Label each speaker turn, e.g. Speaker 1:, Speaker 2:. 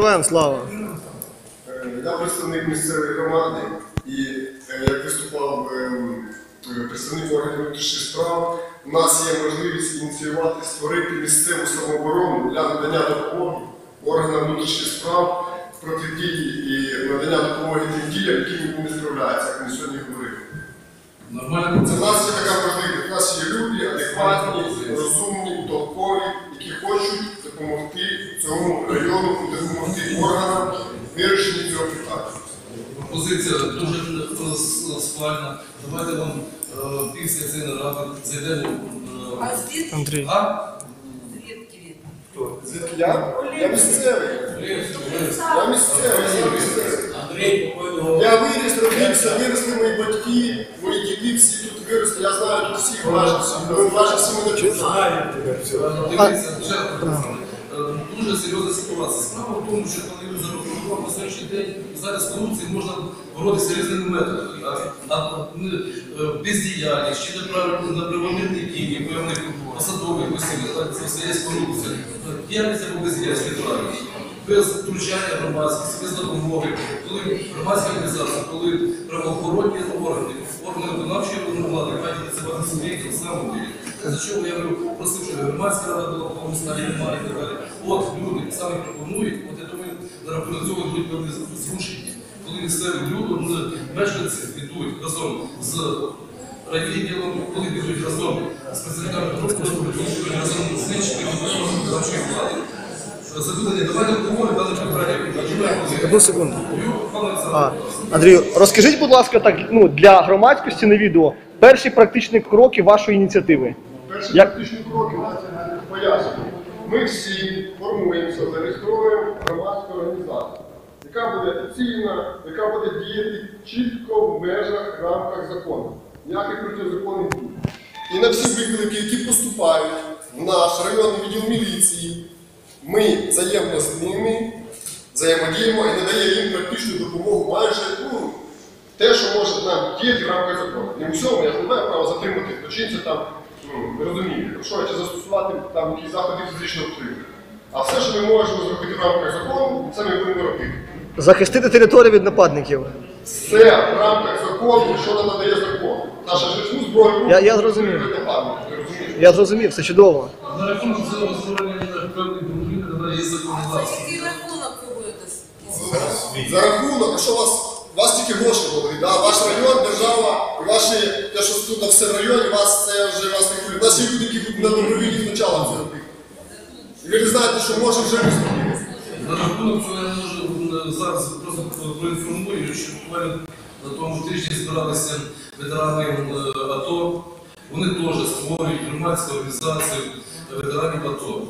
Speaker 1: Героям слава!
Speaker 2: Е, Я представник місцевої громади і е, як виступав ем, е, представник органів внутрішніх справ, у нас є можливість ініціювати, створити місцеву самооборону для надання допомоги органам внутрішніх справ протидії і надання допомоги тим діям, які не справляються, як ми сьогодні говорили.
Speaker 3: Нормально
Speaker 2: Це в нас є така можливість. У нас є люди адекватні, розумні, толкові, які хочуть цьому району, допомогти органам вирішенні цього питання.
Speaker 3: Пропозиція дуже схвальна. Давайте вам е, після цієї наради зайдемо.
Speaker 4: А
Speaker 3: е,
Speaker 4: звідки
Speaker 1: Андрій.
Speaker 3: А?
Speaker 4: звідки він?
Speaker 2: Звідки я? Я місцевий. Я місцевий, я.
Speaker 3: Андрій.
Speaker 2: Я виріс, родився, виросли мої батьки, мої діти всі тут виросли. Я знаю тут всіх, майже всі мене тут знають.
Speaker 3: Дивіться, е, дуже серйозна ситуація. Справа в тому, що коли запропонували на сьогоднішній день зараз корупції можна боротися різними методами. А, а, не, е, бездіяльність чи на правомірні дії певних посадових осіб, це все є корупція. Діяльність або бездіяльність неправильна. Без втручання громадськості, без допомоги, коли громадська організація, коли правоохоронні органи, органи виконавчої влади мають працювати суб'єктів на самому ділі. За чого я говорю, просив, щоб громадська рада була в тому стані немає і так далі. От люди самі пропонують, от я думаю, рахунок цього будуть певні зрушення. Коли місцеві люди, ну, мешканці підуть разом з райвідділом, коли підуть разом з працівниками разом з слідчими виконавчої влади. Запитання, давайте обговоримо дане питання.
Speaker 1: Одну секунду. А, Андрію, розкажіть, будь ласка, так ну для громадськості на відео перші практичні кроки вашої ініціативи.
Speaker 2: Перші
Speaker 1: Як-
Speaker 2: практичні кроки пояснюю. Ми всі формуємося, зареєструємо громадську організацію, яка буде офіційна, яка буде діяти чітко в межах, рамках закону. Ніяких протизаконних дій. І на всі виклики, які поступають в наш районний відділ міліції, ми взаємно з ними взаємодіємо і надаємо їм практичну допомогу майже ну, те, що може нам діяти в рамках закону. Не у всьому я ж не маю права затримати злочинця там, ну, ви розумієте, що чи застосувати там якісь заходи фізичного впливу. А все, що ми можемо зробити в рамках закону, це ми будемо робити.
Speaker 1: Захистити територію від нападників.
Speaker 2: Все в рамках закону, що нам надає закон. Наша життю зброю
Speaker 1: Я- я зрозумів. Я зрозумів, все чудово.
Speaker 3: На рахунок цього створення певних проблем, тоді є
Speaker 4: А
Speaker 3: законодавство.
Speaker 4: який рахунок ви будете?
Speaker 2: За рахунок, а що у вас, у вас тільки гроші були, да? ваш район, держава, і ваші, те, що тут все в районі, вас це вже вас не хвилює. У нас є люди, які будуть на добровільних началах це робити. І ви не знаєте, що може вже не зробити.
Speaker 3: На рахунок цього я можу зараз просто проінформую, що буквально на тому тижні збиралися ветерани е, АТО. Вони теж створюють громадську організацію ветеранів АТО.